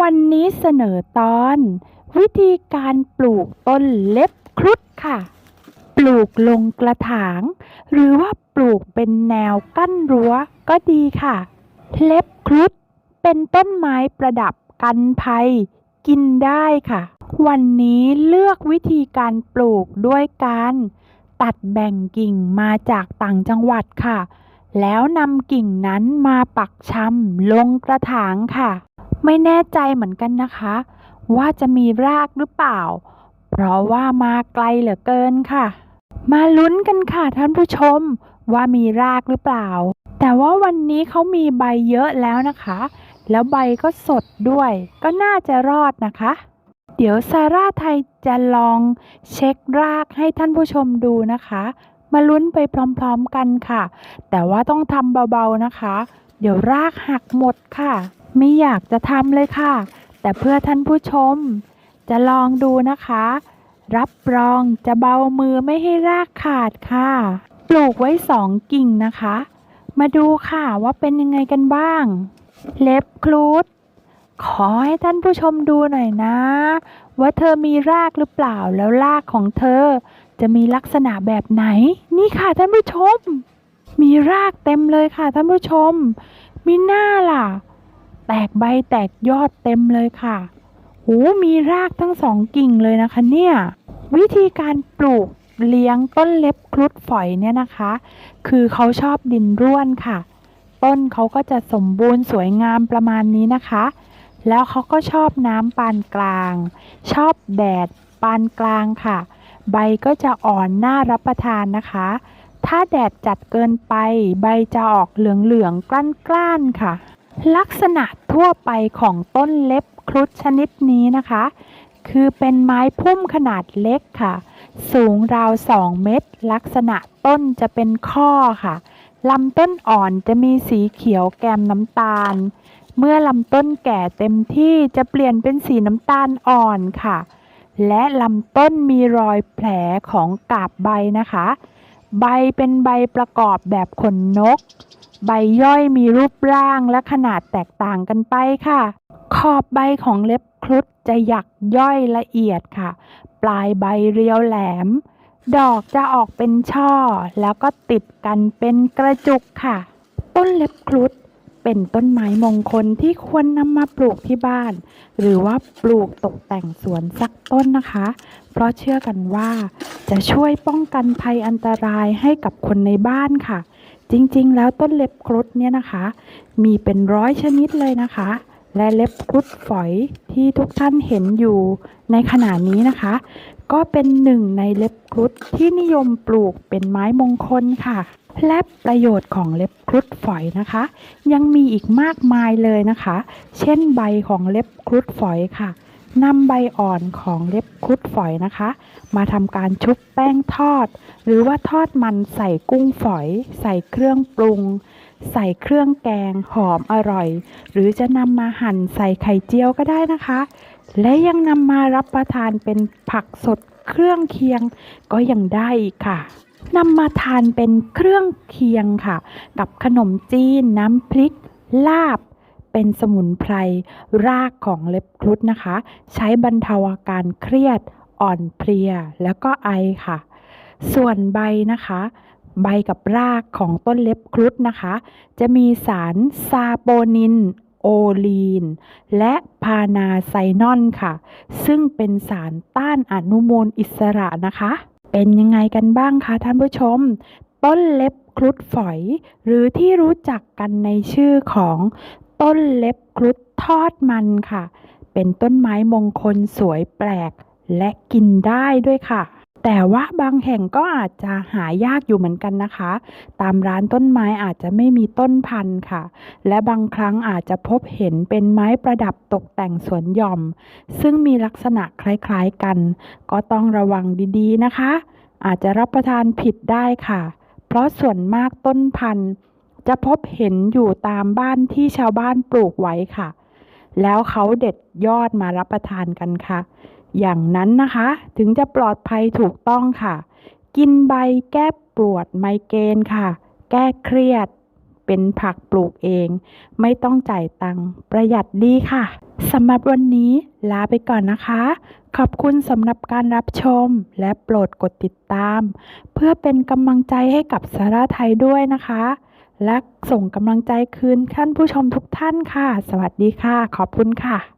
วันนี้เสนอตอน วิธีการปลูกต้นเล็บครุฑค่ะ ปลูกลงกระถาง หรือว่าปลูกเป็นแนวกั้นรั้วก็ดีค่ะ เล็บครุฑเป็นต้นไม้ประดับกันภัย กินได้ค่ะ วันนี้เลือกวิธีการปลูกด้วยการตัดแบ่งกิ่งมาจากต่างจังหวัดค่ะ แล้วนำกิ่งนั้นมาปักชำลงกระถางค่ะ ไม่แน่ใจเหมือนกันนะคะ ว่าจะมีรากหรือเปล่า เพราะว่ามาไกลเหลือเกินค่ะ มาลุ้นกันค่ะท่านผู้ชมว่ามีรากหรือเปล่า แต่ว่าวันนี้เขามีใบเยอะแล้วนะคะ แล้วใบก็สดด้วย ก็น่าจะรอดนะคะ เดี๋ยวซาร่าไทยจะลองเช็ครากให้ท่านผู้ชมดูนะคะ มาลุ้นไปพร้อมๆกันค่ะ แต่ว่าต้องทำเบาๆนะคะ เดี๋ยวรากหักหมดค่ะ ไม่อยากจะทำเลยค่ะ แต่เพื่อท่านผู้ชม จะลองดูนะคะ รับรองจะเบามือไม่ให้รากขาดค่ะ ปลูกไว้สองกิ่งนะคะ มาดูค่ะว่าเป็นยังไงกันบ้าง เล็บคลูดขอให้ท่านผู้ชมดูหน่อยนะ ว่าเธอมีรากหรือเปล่าแล้วรากของเธอ จะมีลักษณะแบบไหน นี่ค่ะท่านผู้ชม มีรากเต็มเลยค่ะท่านผู้ชม มีหน้าล่ะ แตกใบแตกยอดเต็มเลยค่ะโอ้มีรากทั้งสองกิ่งเลยนะคะเนี่ย วิธีการปลูกเลี้ยงต้นเล็บครุฑฝอยเนี่ยนะคะ คือเขาชอบดินร่วนค่ะ ต้นเขาก็จะสมบูรณ์สวยงามประมาณนี้นะคะ แล้วเขาก็ชอบน้ำปานกลาง ชอบแดดปานกลางค่ะ ใบก็จะอ่อนน่ารับประทานนะคะ ถ้าแดดจัดเกินไป ใบจะออกเหลืองๆกล้านๆค่ะ ลักษณะทั่วไปของต้นเล็บครุฑชนิดนี้นะคะ คือเป็นไม้พุ่มขนาดเล็กค่ะ สูงราว 2 เมตร ลักษณะต้นจะเป็นข้อค่ะลำต้นอ่อนจะมีสีเขียวแกมน้ำตาล เมื่อลำต้นแก่เต็มที่จะเปลี่ยนเป็นสีน้ำตาลอ่อนค่ะ และลำต้นมีรอยแผลของกาบใบนะคะ ใบเป็นใบประกอบแบบขนนก ใบย่อยมีรูปร่างและขนาดแตกต่างกันไปค่ะ ขอบใบของเล็บครุฑจะหยักย่อยละเอียดค่ะ ปลายใบเรียวแหลม ดอกจะออกเป็นช่อ แล้วก็ติดกันเป็นกระจุกค่ะ ต้นเล็บครุฑเป็นต้นไม้มงคลที่ควรนำมาปลูกที่บ้าน หรือว่าปลูกตกแต่งสวนสักต้นนะคะ เพราะเชื่อกันว่า จะช่วยป้องกันภัยอันตรายให้กับคนในบ้านค่ะ จริงๆ แล้วต้นเล็บครุฑเนี่ยนะคะ มีเป็นร้อยชนิดเลยนะคะ และเล็บครุฑฝอยที่ทุกท่านเห็นอยู่ในขณะนี้นะคะ ก็เป็นหนึ่งในเล็บครุฑที่นิยมปลูกเป็นไม้มงคลค่ะ และประโยชน์ของเล็บครุฑฝอยนะคะ ยังมีอีกมากมายเลยนะคะ เช่นใบของเล็บครุฑฝอยค่ะ นำใบอ่อนของเล็บครุฑฝอยนะคะ มาทำการชุบแป้งทอด หรือว่าทอดมันใส่กุ้งฝอย ใส่เครื่องปรุง ใส่เครื่องแกงหอมอร่อย หรือจะนำมาหั่นใส่ไข่เจียวก็ได้นะคะ และยังนำมารับประทานเป็นผักสดเครื่องเคียงก็ยังได้ค่ะนำมาทานเป็นเครื่องเคียงค่ะ กับขนมจีนน้ำพริก ลาบ เป็นสมุนไพรรากของเล็บครุฑนะคะ ใช้บรรเทาอาการเครียดอ่อนเพลียแล้วก็ไอค่ะ ส่วนใบนะคะ ใบกับรากของต้นเล็บครุฑนะคะ จะมีสารซาโปนินโอลีน และพานาไซนอนค่ะ ซึ่งเป็นสารต้านอนุมูลอิสระนะคะ เป็นยังไงกันบ้างคะท่านผู้ชม ต้นเล็บครุฑฝอย หรือที่รู้จักกันในชื่อของ ต้นเล็บครุฑทอดมันค่ะ เป็นต้นไม้มงคลสวยแปลกและกินได้ด้วยค่ะ แต่ว่าบางแห่งก็อาจจะหายากอยู่เหมือนกันนะคะ ตามร้านต้นไม้อาจจะไม่มีต้นพันธุ์ค่ะ และบางครั้งอาจจะพบเห็นเป็นไม้ประดับตกแต่งสวนหย่อม ซึ่งมีลักษณะคล้ายๆกัน ก็ต้องระวังดีๆนะคะ อาจจะรับประทานผิดได้ค่ะ เพราะส่วนมากต้นพันธุ์ จะพบเห็นอยู่ตามบ้านที่ชาวบ้านปลูกไว้ค่ะ แล้วเขาเด็ดยอดมารับประทานกันค่ะ อย่างนั้นนะคะถึงจะปลอดภัยถูกต้องค่ะ กินใบแก้ปวดไมเกรนค่ะ แก้เครียด เป็นผักปลูกเอง ไม่ต้องจ่ายตังค์ประหยัดดีค่ะสำหรับวันนี้ลาไปก่อนนะคะ ขอบคุณสำหรับการรับชมและโปรดกดติดตาม เพื่อเป็นกำลังใจให้กับสาระไทยด้วยนะคะ และส่งกำลังใจคืนท่านผู้ชมทุกท่านค่ะ สวัสดีค่ะ ขอบคุณค่ะ